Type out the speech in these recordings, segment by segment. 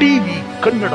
TV Kannada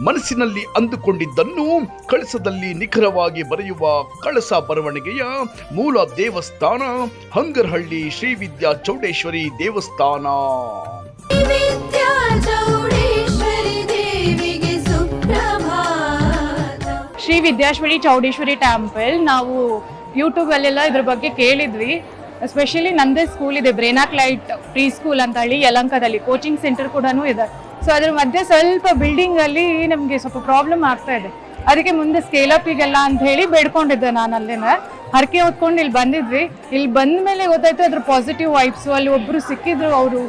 ಮನಸ್ಸಿನಲ್ಲಿ ಅಂದುಕೊಂಡಿದ್ದನ್ನು ಕಳಸದಲ್ಲಿ ನಿಖರವಾಗಿ ಬರೆಯುವ ಕಳಸ ಬರವಣಿಗೆಯ ಮೂಲ ದೇವಸ್ಥಾನ ಹಂಗರಹಳ್ಳಿ ಶ್ರೀವಿದ್ಯಾ ಚೌಡೇಶ್ವರಿ ದೇವಸ್ಥಾನ. ವಿದ್ಯಾ ಚೌಡೇಶ್ವರಿ ದೇವಸ್ಥಾನ ಶ್ರೀ ವಿದ್ಯಾಶ್ವರಿ ಚೌಡೇಶ್ವರಿ ಟೆಂಪಲ್ ನಾವು ಯೂಟ್ಯೂಬಲ್ಲೆಲ್ಲ ಇದ್ರ ಬಗ್ಗೆ ಕೇಳಿದ್ವಿ. ಎಸ್ಪೆಷಲಿ ನಂದೇ ಸ್ಕೂಲ್ ಇದೆ ಬ್ರೇನಾಕ್ ಲೈಟ್ ಪ್ರೀ ಸ್ಕೂಲ್ ಅಂತ ಹೇಳಿ ಯಲಂಕದಲ್ಲಿ ಕೋಚಿಂಗ್ ಸೆಂಟರ್ ಕೂಡ ಇದೆ. ಸೊ ಅದ್ರ ಮಧ್ಯೆ ಸ್ವಲ್ಪ ಬಿಲ್ಡಿಂಗ್ ಅಲ್ಲಿ ನಮಗೆ ಸ್ವಲ್ಪ ಪ್ರಾಬ್ಲಮ್ ಆಗ್ತಾ ಇದೆ. ಅದಕ್ಕೆ ಮುಂದೆ ಸ್ಕೇಲ್ ಅಪ್ಪಿಗೆಲ್ಲ ಅಂತ ಹೇಳಿ ಬೇಡ್ಕೊಂಡಿದ್ದೆ ನಾನು ಅಲ್ಲೇನ. ಹರಕೆ ಹೊತ್ಕೊಂಡು ಇಲ್ಲಿ ಬಂದಿದ್ವಿ. ಇಲ್ಲಿ ಬಂದ ಮೇಲೆ ಗೊತ್ತಾಯ್ತು ಅದ್ರ ಪಾಸಿಟಿವ್ ವೈಬ್ಸು ಅಲ್ಲಿ ಒಬ್ರು ಸಿಕ್ಕಿದ್ರು ಅವರು.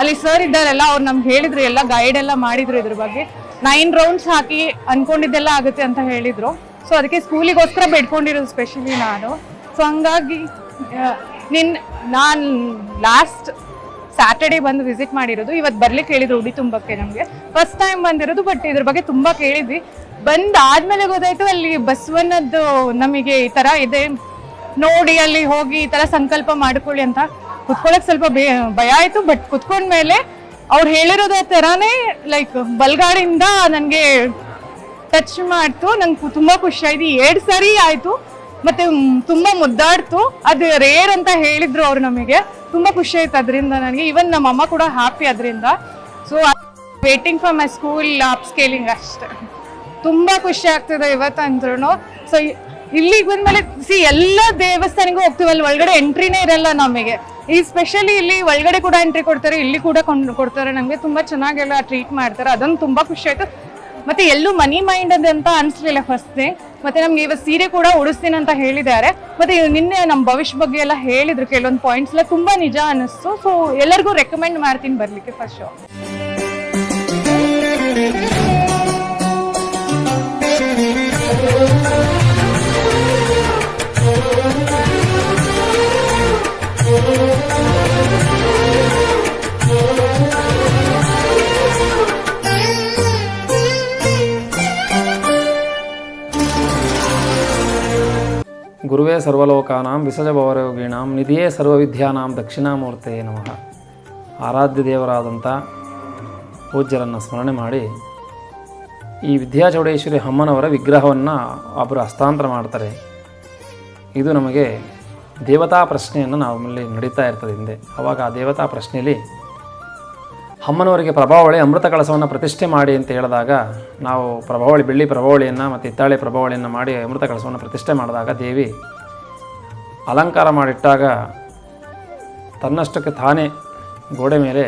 ಅಲ್ಲಿ ಸರ್ ಇದ್ದಾರಲ್ಲ, ಅವ್ರು ನಮ್ಗೆ ಹೇಳಿದ್ರು, ಎಲ್ಲ ಗೈಡ್ ಎಲ್ಲ ಮಾಡಿದ್ರು ಇದ್ರ ಬಗ್ಗೆ. ನೈನ್ ರೌಂಡ್ಸ್ ಹಾಕಿ ಅನ್ಕೊಂಡಿದ್ದೆಲ್ಲ ಆಗುತ್ತೆ ಅಂತ ಹೇಳಿದ್ರು. ಸೊ ಅದಕ್ಕೆ ಸ್ಕೂಲಿಗೋಸ್ಕರ ಬೇಡ್ಕೊಂಡಿರೋದು ಸ್ಪೆಷಲಿ ನಾನು. ಸೊ ಹಂಗಾಗಿ ನಿನ್, ನಾನು ಲಾಸ್ಟ್ ಸ್ಯಾಟರ್ಡೇ ಬಂದು ವಿಸಿಟ್ ಮಾಡಿರೋದು. ಇವತ್ತು ಬರ್ಲಿಕ್ಕೆ ಹೇಳಿದ್ರು ಉಡಿ ತುಂಬಕ್ಕೆ ನಮಗೆ. ಫಸ್ಟ್ ಟೈಮ್ ಬಂದಿರೋದು ಬಟ್ ಇದ್ರ ಬಗ್ಗೆ ತುಂಬಾ ಕೇಳಿದ್ವಿ. ಬಂದಾದ್ಮೇಲೆ ಗೊತ್ತಾಯ್ತು, ಅಲ್ಲಿ ಬಸವನದ್ದು ನಮಗೆ ಈ ತರ ಇದೆ. ನೋಡಿ, ಅಲ್ಲಿ ಹೋಗಿ ಈ ತರ ಸಂಕಲ್ಪ ಮಾಡ್ಕೊಳ್ಳಿ ಅಂತ ಕುತ್ಕೊಳಕ್ ಸ್ವಲ್ಪ ಭಯ ಆಯ್ತು. ಬಟ್ ಕುತ್ಕೊಂಡ್ಮೇಲೆ ಅವ್ರು ಹೇಳಿರೋದ ತರಾನೇ ಲೈಕ್ ಬಲ್ಗಾಡಿಂದ ನನಗೆ ಟಚ್ ಮಾಡ್ತು. ನಂಗೆ ತುಂಬಾ ಖುಷಿ ಆಯ್ತು. ಎರಡ್ ಸರಿ ಆಯ್ತು. ಮತ್ತೆ ತುಂಬಾ ಮುದ್ದಾಡ್ತು. ಅದು ರೇರ್ ಅಂತ ಹೇಳಿದ್ರು ಅವ್ರು ನಮಗೆ. ತುಂಬಾ ಖುಷಿ ಆಯ್ತು ಅದರಿಂದ. ನನಗೆ ಈವನ್ ನಮ್ಮ ಅಮ್ಮ ಕೂಡ ಹ್ಯಾಪಿ ಅದರಿಂದ. So waiting for my school upscaling ಅಷ್ಟೇ. ತುಂಬಾ ಖುಷಿ ಆಗ್ತಿದೆ ಇವತ್ತಂದ್ರೂ ಸೊ ಇಲ್ಲಿಗೆ ಬಂದ್ಮೇಲೆ ಸಿ ಎಲ್ಲ ದೇವಸ್ಥಾನಕ್ಕೂ ಹೋಗ್ತೀವಲ್ಲ ಒಳಗಡೆ ಎಂಟ್ರಿನೇ ಇರಲ್ಲ ನಮಗೆ. ಈ ಸ್ಪೆಷಲಿ ಇಲ್ಲಿ ಒಳಗಡೆ ಕೂಡ ಎಂಟ್ರಿ ಕೊಡ್ತಾರೆ, ಇಲ್ಲಿ ಕೂಡ ಕೊಂಡು ಕೊಡ್ತಾರೆ. ನಮಗೆ ತುಂಬಾ ಚೆನ್ನಾಗೆಲ್ಲ ಟ್ರೀಟ್ ಮಾಡ್ತಾರೆ. ಅದೊಂದು ತುಂಬಾ ಖುಷಿ ಆಯ್ತು. ಮತ್ತೆ ಎಲ್ಲೂ ಮನಿ ಮೈಂಡ್ ಅಂತ ಅನಿಸ್ಲಿಲ್ಲ ಫಸ್ಟ್ ಥಿಂಗ್ ಮತ್ತೆ ನಮ್ಗೆ ಇವತ್ತು ಸೀರೆ ಕೂಡ ಉಡಿಸ್ತೀನಿ ಅಂತ ಹೇಳಿದ್ದಾರೆ. ಮತ್ತೆ ನಿನ್ನೆ ನಮ್ಮ ಭವಿಷ್ಯ ಬಗ್ಗೆ ಎಲ್ಲ ಹೇಳಿದ್ರು, ಕೆಲವೊಂದು ಪಾಯಿಂಟ್ಸ್ ಎಲ್ಲ ತುಂಬಾ ನಿಜ ಅನಿಸ್ತು ಸೊ ಎಲ್ಲರಿಗೂ ರೆಕಮೆಂಡ್ ಮಾಡ್ತೀನಿ ಬರ್ಲಿಕ್ಕೆ ಫಸ್ಟ್ ಸರ್ವಲೋಕಾನಾಂ ವಿಸಜಭವರೋಗಿಣಾಂ ನಿಧಿಯೇ ಸರ್ವವಿದ್ಯಾನಾಂ ದಕ್ಷಿಣಾಮೂರ್ತೆ ನಮಃ. ಆರಾಧ್ಯ ದೇವರಾದಂಥ ಪೂಜ್ಯರನ್ನು ಸ್ಮರಣೆ ಮಾಡಿ ಈ ವಿದ್ಯಾಚೌಡೇಶ್ವರಿ ಅಮ್ಮನವರ ವಿಗ್ರಹವನ್ನು ಒಬ್ಬರು ಹಸ್ತಾಂತರ ಮಾಡ್ತಾರೆ. ಇದು ನಮಗೆ ದೇವತಾ ಪ್ರಶ್ನೆಯನ್ನು ನಮ್ಮಲ್ಲಿ ನಡೀತಾ ಇರ್ತದೆ ಹಿಂದೆ. ಆವಾಗ ಆ ದೇವತಾ ಪ್ರಶ್ನೆಯಲ್ಲಿ ಅಮ್ಮನವರಿಗೆ ಪ್ರಭಾವಳಿ ಅಮೃತ ಕಳಸವನ್ನು ಪ್ರತಿಷ್ಠೆ ಮಾಡಿ ಅಂತ ಹೇಳಿದಾಗ ನಾವು ಪ್ರಭಾವಳಿ, ಬೆಳ್ಳಿ ಪ್ರಭಾವಳಿಯನ್ನು ಮತ್ತು ಹಿತ್ತಾಳೆ ಪ್ರಭಾವಳಿಯನ್ನು ಮಾಡಿ ಅಮೃತ ಕಳಸವನ್ನು ಪ್ರತಿಷ್ಠೆ ಮಾಡಿದಾಗ ದೇವಿ ಅಲಂಕಾರ ಮಾಡಿಟ್ಟಾಗ ತನ್ನಷ್ಟಕ್ಕೆ ತಾನೇ ಗೋಡೆ ಮೇಲೆ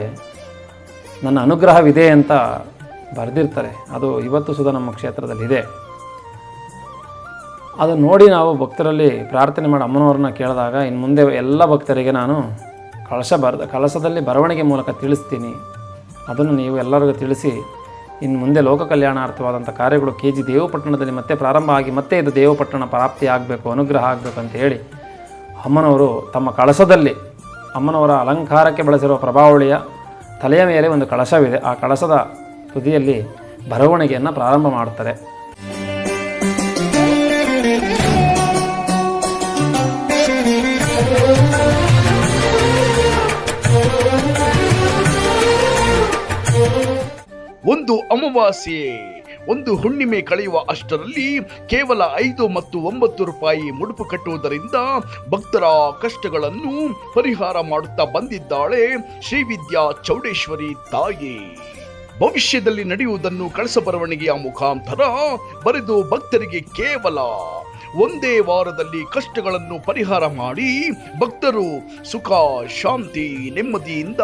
ನನ್ನ ಅನುಗ್ರಹವಿದೆ ಅಂತ ಬರೆದಿರ್ತಾರೆ. ಅದು ಇವತ್ತು ಸುಧಾ ನಮ್ಮ ಕ್ಷೇತ್ರದಲ್ಲಿದೆ. ಅದು ನೋಡಿ ನಾವು ಭಕ್ತರಲ್ಲಿ ಪ್ರಾರ್ಥನೆ ಮಾಡಿ ಅಮ್ಮನವ್ರನ್ನ ಕೇಳಿದಾಗ ಇನ್ನು ಮುಂದೆ ಎಲ್ಲ ಭಕ್ತರಿಗೆ ನಾನು ಕಳಶ ಬರ ಕಳಶದಲ್ಲಿ ಬರವಣಿಗೆ ಮೂಲಕ ತಿಳಿಸ್ತೀನಿ. ಅದನ್ನು ನೀವು ಎಲ್ಲರಿಗೂ ತಿಳಿಸಿ ಇನ್ನು ಮುಂದೆ ಲೋಕ ಕಲ್ಯಾಣಾರ್ಥವಾದಂಥ ಕಾರ್ಯಗಳು ಕೆ ಜಿ ದೇವಪಟ್ಟಣದಲ್ಲಿ ಮತ್ತೆ ಪ್ರಾರಂಭ ಆಗಿ ಮತ್ತೆ ಇದು ದೇವಪಟ್ಟಣ ಪ್ರಾಪ್ತಿ ಆಗಬೇಕು, ಅನುಗ್ರಹ ಆಗಬೇಕು ಅಂತ ಹೇಳಿ ಅಮ್ಮನವರು ತಮ್ಮ ಕಳಸದಲ್ಲಿ, ಅಮ್ಮನವರ ಅಲಂಕಾರಕ್ಕೆ ಬಳಸಿರುವ ಪ್ರಭಾವಳಿಯ ತಲೆಯ ಮೇಲೆ ಒಂದು ಕಳಶವಿದೆ ಆ ಕಳಶದ ತುದಿಯಲ್ಲಿ ಬರವಣಿಗೆಯನ್ನು ಪ್ರಾರಂಭ ಮಾಡ್ತಾರೆ ಒಂದು ಅಮಾವಾಸ್ಯೆ. ಒಂದು ಹುಣ್ಣಿಮೆ ಕಳೆಯುವ ಅಷ್ಟರಲ್ಲಿ ಕೇವಲ ಐದು ಮತ್ತು ಒಂಬತ್ತು ರೂಪಾಯಿ ಮುಡುಪು ಕಟ್ಟುವುದರಿಂದ ಭಕ್ತರ ಕಷ್ಟಗಳನ್ನು ಪರಿಹಾರ ಮಾಡುತ್ತಾ ಬಂದಿದ್ದಾಳೆ ಶ್ರೀವಿದ್ಯಾ ಚೌಡೇಶ್ವರಿ ತಾಯಿ. ಭವಿಷ್ಯದಲ್ಲಿ ನಡೆಯುವುದನ್ನು ಕಳಸ ಬರವಣಿಗೆಯ ಮುಖಾಂತರ ಬರೆದು ಭಕ್ತರಿಗೆ ಕೇವಲ ಒಂದೇ ವಾರದಲ್ಲಿ ಕಷ್ಟಗಳನ್ನು ಪರಿಹಾರ ಮಾಡಿ ಭಕ್ತರು ಸುಖ, ಶಾಂತಿ, ನೆಮ್ಮದಿಯಿಂದ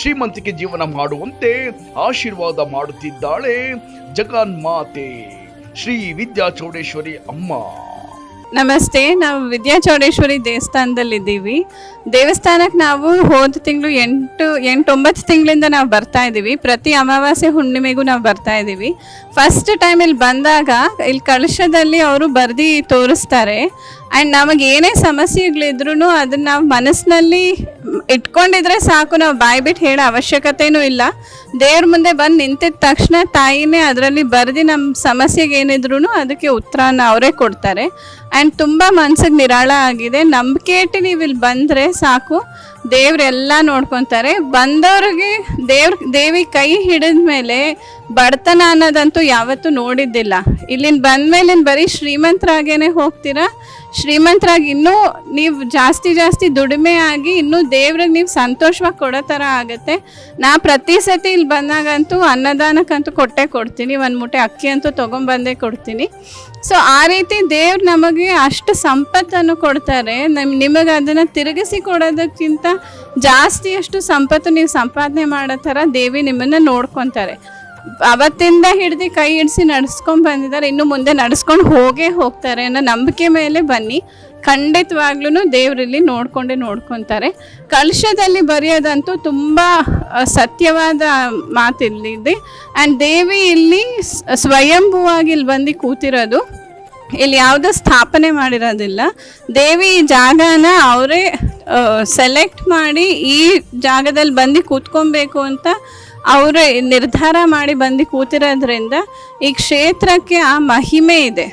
ಶ್ರೀಮಂತಿಕೆ ಜೀವನ ಮಾಡುವಂತೆ ಆಶೀರ್ವಾದ ಮಾಡುತ್ತಿದ್ದಾಳೆ ಜಗನ್ಮಾತೆ. ಶ್ರೀ ವಿದ್ಯಾಚೌಡೇಶ್ವರಿ ಅಮ್ಮ. ನಮಸ್ತೆ, ನಾವು ವಿದ್ಯಾಚೌಡೇಶ್ವರಿ ದೇವಸ್ಥಾನದಲ್ಲಿದ್ದೀವಿ. ದೇವಸ್ಥಾನಕ್ಕೆ ನಾವು ಹೋದ ತಿಂಗಳು ಎಂಟು ಎಂಟು ಒಂಬತ್ತು ತಿಂಗಳಿಂದ ನಾವು ಬರ್ತಾ ಇದ್ದೀವಿ. ಪ್ರತಿ ಅಮಾವಾಸ್ಯೆ ಹುಣ್ಣಿಮೆಗೂ ನಾವು ಬರ್ತಾ ಇದ್ದೀವಿ. ಫಸ್ಟ್ ಟೈಮ್ ಇಲ್ಲಿ ಬಂದಾಗ ಇಲ್ಲಿ ಕಳಶದಲ್ಲಿ ಅವರು ಬರ್ದು ತೋರಿಸ್ತಾರೆ. ಆ್ಯಂಡ್ ನಮಗೆ ಏನೇ ಸಮಸ್ಯೆಗಳಿದ್ರೂ ಅದನ್ನು ನಾವು ಮನಸ್ಸಿನಲ್ಲಿ ಇಟ್ಕೊಂಡಿದ್ರೆ ಸಾಕು, ನಾವು ಬಾಯಿ ಬಿಟ್ಟು ಹೇಳೋ ಅವಶ್ಯಕತೆನೂ ಇಲ್ಲ. ದೇವ್ರ ಮುಂದೆ ಬಂದು ನಿಂತಿದ ತಕ್ಷಣ ತಾಯಿನೇ ಅದರಲ್ಲಿ ಬರೆದು ನಮ್ಮ ಸಮಸ್ಯೆಗೆ ಏನಿದ್ರು ಅದಕ್ಕೆ ಉತ್ತರನ ಅವರೇ ಕೊಡ್ತಾರೆ. ಆ್ಯಂಡ್ ತುಂಬ ಮನ್ಸಿಗೆ ನಿರಾಳ ಆಗಿದೆ. ನಂಬಿಕೆ ಇಟ್ಟು ನೀವು ಇಲ್ಲಿ ಬಂದರೆ ಸಾಕು. ದೇವರೆಲ್ಲ ನೋಡ್ಕೊತಾರೆ. ಬಂದವ್ರಿಗೆ ದೇವ್ರ, ದೇವಿ ಕೈ ಹಿಡಿದ ಮೇಲೆ ಬಡತನ ಅನ್ನೋದಂತೂ ಯಾವತ್ತೂ ನೋಡಿದ್ದಿಲ್ಲ. ಇಲ್ಲಿನ ಬಂದ ಮೇಲಿನ ಬರೀ ಶ್ರೀಮಂತರಾಗೇನೆ ಹೋಗ್ತೀರಾ? ಶ್ರೀಮಂತರಾಗಿ ಇನ್ನೂ ನೀವು ಜಾಸ್ತಿ ಜಾಸ್ತಿ ದುಡಿಮೆ ಆಗಿ ಇನ್ನೂ ದೇವ್ರಿಗೆ ನೀವು ಸಂತೋಷವಾಗಿ ಕೊಡೋ ಥರ ಆಗುತ್ತೆ. ನಾ ಪ್ರತಿ ಸತಿ ಇಲ್ಲಿ ಬಂದಾಗಂತೂ ಅನ್ನದಾನಕ್ಕಂತೂ ಕೊಟ್ಟೆ ಕೊಡ್ತೀನಿ. ಒಂದು ಮೂಟೆ ಅಕ್ಕಿ ಅಂತೂ ತೊಗೊಂಬಂದೇ ಕೊಡ್ತೀನಿ. ಸೊ ಆ ರೀತಿ ದೇವ್ರು ನಮಗೆ ಅಷ್ಟು ಸಂಪತ್ತನ್ನು ಕೊಡ್ತಾರೆ. ನಮ್, ನಿಮಗೆ ಅದನ್ನು ತಿರುಗಿಸಿ ಕೊಡೋದಕ್ಕಿಂತ ಜಾಸ್ತಿ ಅಷ್ಟು ಸಂಪತ್ತು ನೀವು ಸಂಪಾದನೆ ಮಾಡೋ ಥರ ದೇವಿ ನಿಮ್ಮನ್ನು ನೋಡ್ಕೊತಾರೆ. ಅವತ್ತಿಂದ ಹಿಡ್ದು ಕೈ ಹಿಡಿಸಿ ನಡ್ಸ್ಕೊಂಡು ಬಂದಿದ್ದಾರೆ. ಇನ್ನು ಮುಂದೆ ನಡ್ಸ್ಕೊಂಡು ಹೋಗೇ ಹೋಗ್ತಾರೆ ಅನ್ನೋ ನಂಬಿಕೆ ಮೇಲೆ ಬನ್ನಿ. ಖಂಡಿತವಾಗ್ಲೂ ದೇವರಲ್ಲಿ ನೋಡ್ಕೊಂಡೇ ನೋಡ್ಕೊತಾರೆ. ಕಲಶದಲ್ಲಿ ಬರೆಯೋದಂತೂ ತುಂಬ ಸತ್ಯವಾದ ಮಾತಿಲ್ಲಿದೆ. ಆ್ಯಂಡ್ ದೇವಿ ಇಲ್ಲಿ ಸ್ವಯಂಭೂವಾಗಿ ಇಲ್ಲಿ ಬಂದು ಕೂತಿರೋದು. ಇಲ್ಲಿ ಯಾವುದೋ ಸ್ಥಾಪನೆ ಮಾಡಿರೋದಿಲ್ಲ. ದೇವಿ ಈ ಜಾಗನ ಅವರೇ ಸೆಲೆಕ್ಟ್ ಮಾಡಿ ಈ ಜಾಗದಲ್ಲಿ ಬಂದು ಕೂತ್ಕೊಬೇಕು ಅಂತ ಅವರೇ ನಿರ್ಧಾರ ಮಾಡಿ ಬಂದು ಕೂತಿರೋದ್ರಿಂದ ಈ ಕ್ಷೇತ್ರಕ್ಕೆ ಆ ಮಹಿಮೆ ಇದೆ.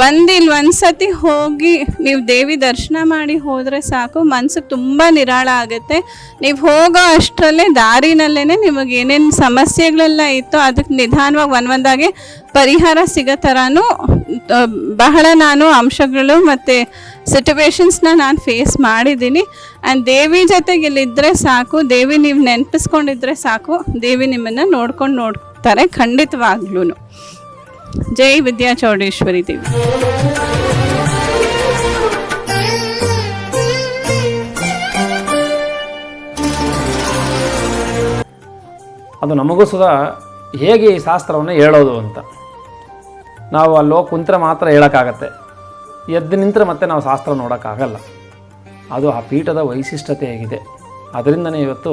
ಬಂದು ಇಲ್ಲಿ ಒಂದ್ಸತಿ ಹೋಗಿ ನೀವು ದೇವಿ ದರ್ಶನ ಮಾಡಿ ಹೋದರೆ ಸಾಕು. ಮನ್ಸಿಗೆ ತುಂಬ ನಿರಾಳ ಆಗುತ್ತೆ. ನೀವು ಹೋಗೋ ಅಷ್ಟರಲ್ಲೇ ದಾರಿನಲ್ಲೇ ನಿಮಗೆ ಏನೇನು ಸಮಸ್ಯೆಗಳೆಲ್ಲ ಇತ್ತು ಅದಕ್ಕೆ ನಿಧಾನವಾಗಿ ಒಂದೊಂದಾಗಿ ಪರಿಹಾರ ಸಿಗೋ ಥರನೂ ಬಹಳ ನಾನು ಅಂಶಗಳು ಮತ್ತು ಸಿಟುವೇಶನ್ಸ್ನ ನಾನು ಫೇಸ್ ಮಾಡಿದ್ದೀನಿ. ಆ್ಯಂಡ್ ದೇವಿ ಜೊತೆಗೆ ಇಲ್ಲಿದ್ದರೆ ಸಾಕು. ದೇವಿ ನೀವು ನೆನಪಿಸ್ಕೊಂಡಿದ್ರೆ ಸಾಕು. ದೇವಿ ನಿಮ್ಮನ್ನು ನೋಡ್ಕೊಂಡು ನೋಡ್ತಾರೆ ಖಂಡಿತವಾಗ್ಲೂ ಜೈ ವಿದ್ಯಾ ಚೌಡೇಶ್ವರಿ ದೇವಿ. ಅದು ನಮಗೂ ಸುಧಾ ಹೇಗೆ ಈ ಶಾಸ್ತ್ರವನ್ನು ಹೇಳೋದು ಅಂತ. ನಾವು ಅಲ್ಲಿ ಹೋಗಿ ಕುಂತ್ರೆ ಮಾತ್ರ ಹೇಳೋಕ್ಕಾಗತ್ತೆ. ಎದ್ದು ನಿಂತರೆ ಮತ್ತೆ ನಾವು ಶಾಸ್ತ್ರ ನೋಡೋಕ್ಕಾಗಲ್ಲ. ಅದು ಆ ಪೀಠದ ವೈಶಿಷ್ಟ್ಯತೆ ಹೇಗಿದೆ ಅದರಿಂದನೇ ಇವತ್ತು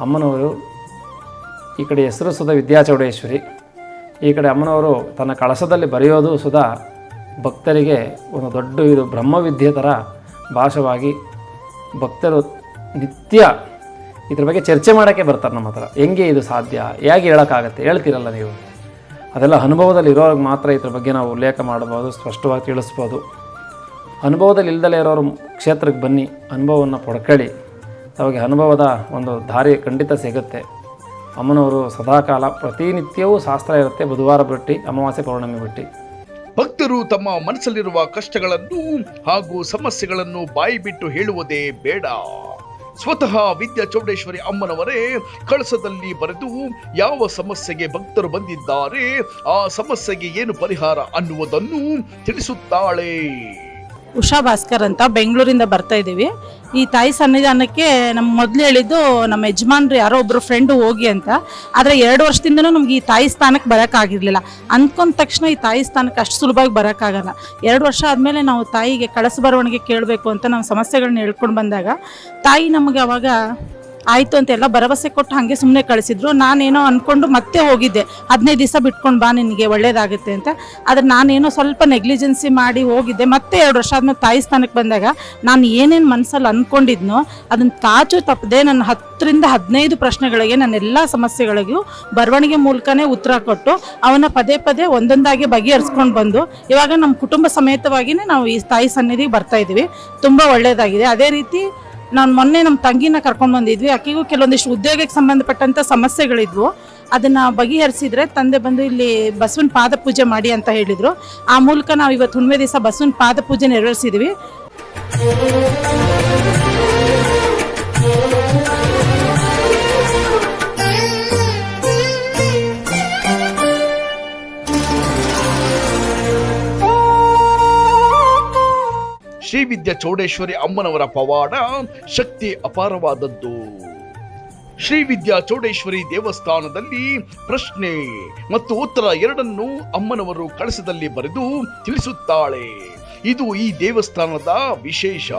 ಅಮ್ಮನವರು ಈ ಕಡೆ ಹೆಸರು ಸುದ ವಿದ್ಯಾಚೌಡೇಶ್ವರಿ ಈ ಕಡೆ ಅಮ್ಮನವರು ತನ್ನ ಕಳಸದಲ್ಲಿ ಬರೆಯೋದು ಸುಧಾ ಭಕ್ತರಿಗೆ ಒಂದು ದೊಡ್ಡ ಇದು ಬ್ರಹ್ಮವಿದ್ಯೆ ಥರ ಭಾಷವಾಗಿ ಭಕ್ತರು ನಿತ್ಯ ಇದ್ರ ಬಗ್ಗೆ ಚರ್ಚೆ ಮಾಡೋಕ್ಕೆ ಬರ್ತಾರೆ ನಮ್ಮ ಹತ್ರ. ಹೆಂಗೆ ಇದು ಸಾಧ್ಯ? ಹೇಗೆ ಹೇಳೋಕ್ಕಾಗತ್ತೆ? ಹೇಳ್ತಿರಲ್ಲ ನೀವು? ಅದೆಲ್ಲ ಅನುಭವದಲ್ಲಿ ಇರೋರಿಗೆ ಮಾತ್ರ ಇದ್ರ ಬಗ್ಗೆ ನಾವು ಉಲ್ಲೇಖ ಮಾಡ್ಬೋದು, ಸ್ಪಷ್ಟವಾಗಿ ತಿಳಿಸ್ಬೋದು. ಅನುಭವದಲ್ಲಿ ಇಲ್ದಲೇ ಇರೋರು ಕ್ಷೇತ್ರಕ್ಕೆ ಬನ್ನಿ, ಅನುಭವವನ್ನು ಪಡ್ಕೊಳ್ಳಿ. ಅವಾಗ ಅನುಭವದ ಒಂದು ದಾರಿ ಖಂಡಿತ ಸಿಗುತ್ತೆ. ಅಮ್ಮನವರು ಸದಾಕಾಲ ಪ್ರತಿನಿತ್ಯವೂ ಶಾಸ್ತ್ರ ಇರುತ್ತೆ, ಬುಧವಾರ ಬಿಟ್ಟು, ಅಮಾವಾಸ್ಯೆ ಪೌರ್ಣಮಿ ಬಿಟ್ಟು. ಭಕ್ತರು ತಮ್ಮ ಮನಸ್ಸಲ್ಲಿರುವ ಕಷ್ಟಗಳನ್ನು ಹಾಗೂ ಸಮಸ್ಯೆಗಳನ್ನು ಬಾಯಿ ಬಿಟ್ಟು ಹೇಳುವುದೇ ಬೇಡ. ಸ್ವತಃ ವಿದ್ಯಾ ಚೌಡೇಶ್ವರಿ ಅಮ್ಮನವರೇ, ಕಳಸದಲ್ಲಿ ಬರೆದು ಯಾವ ಸಮಸ್ಯೆಗೆ ಭಕ್ತರು ಬಂದಿದ್ದಾರೆ, ಆ ಸಮಸ್ಯೆಗೆ ಏನು ಪರಿಹಾರ ಅನ್ನುವುದನ್ನು ತಿಳಿಸುತ್ತಾಳೆ. ಉಷಾ ಭಾಸ್ಕರ್ ಅಂತ ಬೆಂಗಳೂರಿಂದ ಬರ್ತಾ ಇದ್ದೀವಿ. ಈ ತಾಯಿ ಸನ್ನಿಧಾನಕ್ಕೆ ನಮ್ಮ ಮೊದಲು ಹೇಳಿದ್ದು ನಮ್ಮ ಯಜಮಾನ್ರು ಯಾರೋ ಒಬ್ಬರು ಫ್ರೆಂಡು ಹೋಗಿ ಅಂತ. ಆದರೆ ಎರಡು ವರ್ಷದಿಂದನೂ ನಮ್ಗೆ ಈ ತಾಯಿ ಸ್ಥಾನಕ್ಕೆ ಬರೋಕ್ಕಾಗಿರಲಿಲ್ಲ. ಅಂದ್ಕೊಂಡ ತಕ್ಷಣ ಈ ತಾಯಿ ಸ್ಥಾನಕ್ಕೆ ಅಷ್ಟು ಸುಲಭವಾಗಿ ಬರೋಕ್ಕಾಗಲ್ಲ. ಎರಡು ವರ್ಷ ಆದಮೇಲೆ ನಾವು ತಾಯಿಗೆ ಕಳಸ ಬರವಣಿಗೆ ಕೇಳಬೇಕು ಅಂತ ನಾವು ಸಮಸ್ಯೆಗಳನ್ನ ಹೇಳ್ಕೊಂಡು ಬಂದಾಗ ತಾಯಿ ನಮಗೆ ಅವಾಗ ಆಯಿತು ಅಂತ ಎಲ್ಲ ಭರವಸೆ ಕೊಟ್ಟು ಹಾಗೆ ಸುಮ್ಮನೆ ಕಳಿಸಿದ್ರು. ನಾನೇನೋ ಅಂದ್ಕೊಂಡು ಮತ್ತೆ ಹೋಗಿದ್ದೆ. ಹದಿನೈದು ದಿವಸ ಬಿಟ್ಕೊಂಡು ಬಾ ನಿನಗೆ ಒಳ್ಳೇದಾಗುತ್ತೆ ಅಂತ. ಆದರೆ ನಾನೇನೋ ಸ್ವಲ್ಪ ನೆಗ್ಲಿಜೆನ್ಸಿ ಮಾಡಿ ಹೋಗಿದ್ದೆ. ಮತ್ತೆ ಎರಡು ವರ್ಷ ಆದಮೇಲೆ ತಾಯಿ ಸ್ಥಾನಕ್ಕೆ ಬಂದಾಗ ನಾನು ಏನೇನು ಮನಸ್ಸಲ್ಲಿ ಅಂದ್ಕೊಂಡಿದ್ನೋ ಅದನ್ನು ತಾಚು ತಪ್ಪದೆ ನನ್ನ ಹತ್ತರಿಂದ ಹದಿನೈದು ಪ್ರಶ್ನೆಗಳಿಗೆ, ನನ್ನ ಎಲ್ಲ ಸಮಸ್ಯೆಗಳಿಗೂ ಬರವಣಿಗೆ ಮೂಲಕನೇ ಉತ್ತರ ಕೊಟ್ಟು ಅವನ್ನ ಪದೇ ಪದೇ ಒಂದೊಂದಾಗಿ ಬಗೆಹರಿಸ್ಕೊಂಡು ಬಂದು, ಇವಾಗ ನಮ್ಮ ಕುಟುಂಬ ಸಮೇತವಾಗಿಯೇ ನಾವು ಈ ತಾಯಿ ಸನ್ನಿಧಿಗೆ ಬರ್ತಾ ಇದ್ದೀವಿ ತುಂಬ ಒಳ್ಳೆಯದಾಗಿದೆ ಅದೇ ರೀತಿ ನಾನು ಮೊನ್ನೆ ನಮ್ಮ ತಂಗಿನ ಕರ್ಕೊಂಡು ಬಂದಿದ್ವಿ. ಆಕೆಗೂ ಕೆಲವೊಂದಿಷ್ಟು ಉದ್ಯೋಗಕ್ಕೆ ಸಂಬಂಧಪಟ್ಟಂಥ ಸಮಸ್ಯೆಗಳಿದ್ವು. ಅದನ್ನು ಬಗೆಹರಿಸಿದ್ರೆ ತಂದೆ ಬಂದು ಇಲ್ಲಿ ಬಸವನ ಪಾದ ಪೂಜೆ ಮಾಡಿ ಅಂತ ಹೇಳಿದರು. ಆ ಮೂಲಕ ನಾವು ಇವತ್ತು ಹುಣ್ಣಿಮೆ ದಿವಸ ಬಸವನ ಪಾದ ಪೂಜೆ ನೆರವೇರಿಸಿದ್ವಿ. ಶ್ರೀ ವಿದ್ಯಾ ಚೌಡೇಶ್ವರಿ ಅಮ್ಮನವರ ಪವಾಡ ಶಕ್ತಿ ಅಪಾರವಾದದ್ದು. ಶ್ರೀವಿದ್ಯಾ ಚೌಡೇಶ್ವರಿ ದೇವಸ್ಥಾನದಲ್ಲಿ ಪ್ರಶ್ನೆ ಮತ್ತು ಉತ್ತರ ಎರಡನ್ನೂ ಅಮ್ಮನವರು ಕಳಸದಲ್ಲಿ ಬರೆದು ತಿಳಿಸುತ್ತಾಳೆ. ಇದು ಈ ದೇವಸ್ಥಾನದ ವಿಶೇಷ.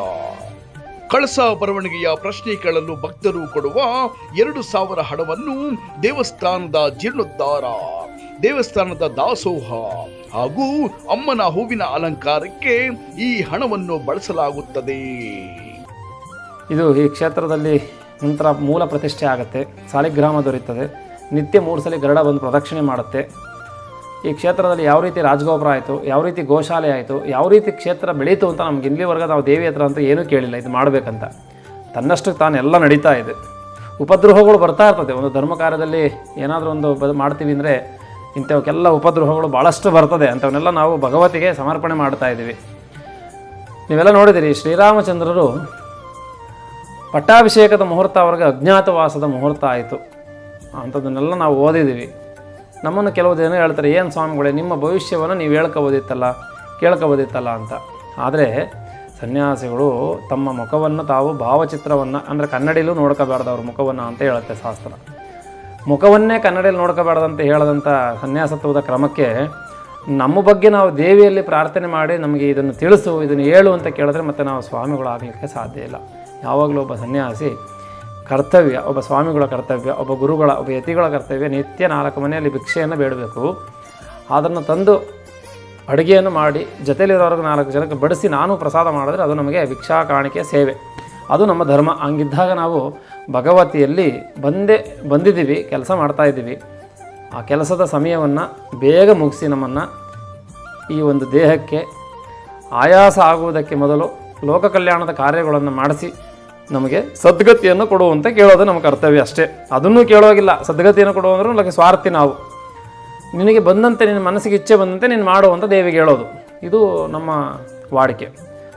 ಕಳಸ ಬರವಣಿಗೆಯ ಪ್ರಶ್ನೆ ಕೇಳಲು ಭಕ್ತರು ಕೊಡುವ ಎರಡು ಸಾವಿರ ಹಣವನ್ನು ದೇವಸ್ಥಾನದ ಜೀರ್ಣೋದ್ಧಾರ, ದೇವಸ್ಥಾನದ ದಾಸೋಹ ಹಾಗೂ ಅಮ್ಮನ ಹೂವಿನ ಅಲಂಕಾರಕ್ಕೆ ಈ ಹಣವನ್ನು ಬಳಸಲಾಗುತ್ತದೆ. ಇದು ಈ ಕ್ಷೇತ್ರದಲ್ಲಿ ನಂತರ ಮೂಲ ಪ್ರತಿಷ್ಠೆ ಆಗುತ್ತೆ. ಸಾಲಿಗ್ರಾಮ ದೊರೆಯುತ್ತದೆ. ನಿತ್ಯ ಮೂರು ಸಲ ಗರಡ ಬಂದು ಪ್ರದಕ್ಷಿಣೆ ಮಾಡುತ್ತೆ. ಈ ಕ್ಷೇತ್ರದಲ್ಲಿ ಯಾವ ರೀತಿ ರಾಜಗೋಪುರ ಆಯಿತು, ಯಾವ ರೀತಿ ಗೋಶಾಲೆ ಆಯಿತು, ಯಾವ ರೀತಿ ಕ್ಷೇತ್ರ ಬೆಳೀತು ಅಂತ ನಮ್ಗೆ ಇಲ್ಲಿವರೆಗೆ ನಾವು ದೇವಿ ಹತ್ರ ಅಂತ ಏನೂ ಕೇಳಿಲ್ಲ. ಇದು ಮಾಡಬೇಕಂತ. ತನ್ನಷ್ಟು ತಾನೆಲ್ಲ ನಡೀತಾ ಇದೆ. ಉಪದ್ರೋಹಗಳು ಬರ್ತಾ ಇರ್ತದೆ. ಒಂದು ಧರ್ಮ ಕಾರ್ಯದಲ್ಲಿ ಏನಾದರೂ ಒಂದು ಮಾಡ್ತೀವಿ ಅಂದರೆ ಇಂಥವಕ್ಕೆಲ್ಲ ಉಪದ್ರೋಹಗಳು ಭಾಳಷ್ಟು ಬರ್ತದೆ. ಅಂಥವನ್ನೆಲ್ಲ ನಾವು ಭಗವತಿಗೆ ಸಮರ್ಪಣೆ ಮಾಡ್ತಾ ಇದ್ದೀವಿ. ನೀವೆಲ್ಲ ನೋಡಿದಿರಿ, ಶ್ರೀರಾಮಚಂದ್ರರು ಪಟ್ಟಾಭಿಷೇಕದ ಮುಹೂರ್ತ ಅವ್ರಿಗೆ ಅಜ್ಞಾತವಾಸದ ಮುಹೂರ್ತ ಆಯಿತು. ಅಂಥದ್ದನ್ನೆಲ್ಲ ನಾವು ಓದಿದ್ದೀವಿ. ನಮ್ಮನ್ನು ಕೆಲವು ಜನ ಹೇಳ್ತಾರೆ, ಏನು ಸ್ವಾಮಿಗಳೇ, ನಿಮ್ಮ ಭವಿಷ್ಯವನ್ನು ನೀವು ಹೇಳ್ಕೋಬೋದಿತ್ತಲ್ಲ, ಕೇಳ್ಕೋಬೋದಿತ್ತಲ್ಲ ಅಂತ. ಆದರೆ ಸನ್ಯಾಸಿಗಳು ತಮ್ಮ ಮುಖವನ್ನು ತಾವು ಭಾವಚಿತ್ರವನ್ನು, ಅಂದರೆ ಕನ್ನಡಿಲೂ ನೋಡ್ಕೋಬಾರ್ದು ಅವ್ರ ಮುಖವನ್ನು ಅಂತ ಹೇಳುತ್ತೆ ಶಾಸ್ತ್ರ. ಮುಖವನ್ನೇ ಕನ್ನಡಿಯಲ್ಲಿ ನೋಡ್ಕೋಬಾರ್ದಂತ ಹೇಳದಂಥ ಸನ್ಯಾಸತ್ವದ ಕ್ರಮಕ್ಕೆ ನಮ್ಮ ಬಗ್ಗೆ ನಾವು ದೇವಿಯಲ್ಲಿ ಪ್ರಾರ್ಥನೆ ಮಾಡಿ ನಮಗೆ ಇದನ್ನು ತಿಳಿಸು, ಇದನ್ನು ಹೇಳು ಅಂತ ಕೇಳಿದ್ರೆ ಮತ್ತೆ ನಾವು ಸ್ವಾಮಿಗಳು ಆಗಲಿಕ್ಕೆ ಸಾಧ್ಯ ಇಲ್ಲ. ಯಾವಾಗಲೂ ಒಬ್ಬ ಸನ್ಯಾಸಿ ಕರ್ತವ್ಯ, ಒಬ್ಬ ಸ್ವಾಮಿಗಳ ಕರ್ತವ್ಯ, ಒಬ್ಬ ಗುರುಗಳ, ಒಬ್ಬ ಯತಿಗಳ ಕರ್ತವ್ಯ, ನಿತ್ಯ ನಾಲ್ಕು ಮನೆಯಲ್ಲಿ ಭಿಕ್ಷೆಯನ್ನು ಬೇಡಬೇಕು. ಅದನ್ನು ತಂದು ಅಡುಗೆಯನ್ನು ಮಾಡಿ ಜೊತೆಯಲ್ಲಿರೋರ್ಗೆ ನಾಲ್ಕು ಜನಕ್ಕೆ ಬಡಿಸಿ ನಾನು ಪ್ರಸಾದ ಮಾಡಿದ್ರೆ ಅದು ನಮಗೆ ಭಿಕ್ಷಾ ಕಾಣಿಕೆ ಸೇವೆ. ಅದು ನಮ್ಮ ಧರ್ಮ. ಹಂಗಿದ್ದಾಗ ನಾವು ಭಗವತಿಯಲ್ಲಿ ಬಂದೇ, ಬಂದಿದ್ದೀವಿ, ಕೆಲಸ ಮಾಡ್ತಾಯಿದ್ದೀವಿ ಆ ಕೆಲಸದ ಸಮಯವನ್ನು ಬೇಗ ಮುಗಿಸಿ ನಮ್ಮನ್ನು ಈ ಒಂದು ದೇಹಕ್ಕೆ ಆಯಾಸ ಆಗುವುದಕ್ಕೆ ಮೊದಲು ಲೋಕ ಕಲ್ಯಾಣದ ಕಾರ್ಯಗಳನ್ನು ಮಾಡಿಸಿ ನಮಗೆ ಸದ್ಗತಿಯನ್ನು ಕೊಡುವಂತ ಕೇಳೋದು ನಮ್ಮ ಕರ್ತವ್ಯ ಅಷ್ಟೇ. ಅದನ್ನು ಕೇಳೋಗಿಲ್ಲ. ಸದ್ಗತಿಯನ್ನು ಕೊಡು ಅಂದ್ರೆ ನಮಗೆ ಸ್ವಾರ್ಥಿ ನಾವು. ನಿನಗೆ ಬಂದಂತೆ, ನಿನ್ನ ಮನಸ್ಸಿಗೆ ಇಚ್ಛೆ ಬಂದಂತೆ ನೀನು ಮಾಡುವಂಥ ದೇವಿಗೆ ಹೇಳೋದು. ಇದು ನಮ್ಮ ವಾಡಿಕೆ.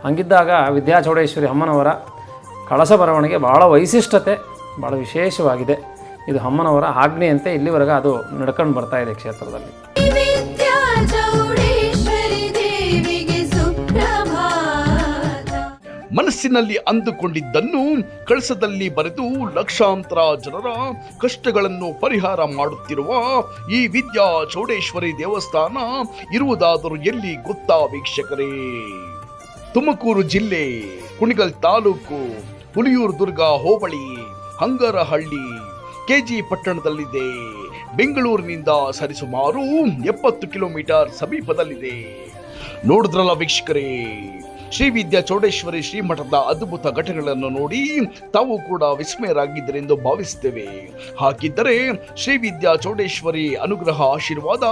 ಹಂಗಿದ್ದಾಗ ವಿದ್ಯಾಚೌಡೇಶ್ವರಿ ಅಮ್ಮನವರ ಕಳಸ ಬರವಣಿಗೆ ಭಾಳ ವೈಶಿಷ್ಟ್ಯತೆ ಭಾಳ ವಿಶೇಷವಾಗಿದೆ. ಇದು ಅಮ್ಮನವರ ಆಜ್ಞೆಯಂತೆ ಇಲ್ಲಿವರೆಗೆ ಅದು ನಡ್ಕೊಂಡು ಬರ್ತಾ ಇದೆ ಕ್ಷೇತ್ರದಲ್ಲಿ. ಮನಸ್ಸಿನಲ್ಲಿ ಅಂದುಕೊಂಡಿದ್ದನ್ನು ಕಳಸದಲ್ಲಿ ಬರೆದು ಲಕ್ಷಾಂತರ ಜನರ ಕಷ್ಟಗಳನ್ನು ಪರಿಹಾರ ಮಾಡುತ್ತಿರುವ ಈ ವಿದ್ಯಾ ಚೌಡೇಶ್ವರಿ ದೇವಸ್ಥಾನ ಇರುವುದಾದರೂ ಎಲ್ಲಿ ಗೊತ್ತಾ ವೀಕ್ಷಕರೇ? ತುಮಕೂರು ಜಿಲ್ಲೆ ಕುಣಿಗಲ್ ತಾಲೂಕು ಹುಲಿಯೂರು ದುರ್ಗ ಹೋಬಳಿ, ಹಂಗರಹಳ್ಳಿ, ಕೆಜಿ ಪಟ್ಟಣದಲ್ಲಿದೆ. ಬೆಂಗಳೂರಿನಿಂದ ಸರಿಸುಮಾರು ಎಪ್ಪತ್ತು ಕಿಲೋಮೀಟರ್ ಸಮೀಪದಲ್ಲಿದೆ. ನೋಡಿದ್ರಲ್ಲ ವೀಕ್ಷಕರೇ, ಶ್ರೀ ವಿದ್ಯಾ ಚೌಡೇಶ್ವರಿ ಶ್ರೀಮಠದ ಅದ್ಭುತ ಘಟನೆಗಳನ್ನು ನೋಡಿ ತಾವು ಕೂಡ ವಿಸ್ಮಯರಾಗಿದ್ದರೆಂದು ಭಾವಿಸುತ್ತೇವೆ. ಹಾಗಿದ್ದರೆ ಶ್ರೀ ವಿದ್ಯಾ ಚೌಡೇಶ್ವರಿ ಅನುಗ್ರಹ ಆಶೀರ್ವಾದ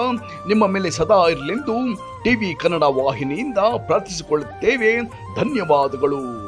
ನಿಮ್ಮ ಮೇಲೆ ಸದಾ ಇರಲೆಂದು ಟಿವಿ ಕನ್ನಡ ವಾಹಿನಿಯಿಂದ ಪ್ರಾರ್ಥಿಸಿಕೊಳ್ಳುತ್ತೇವೆ. ಧನ್ಯವಾದಗಳು.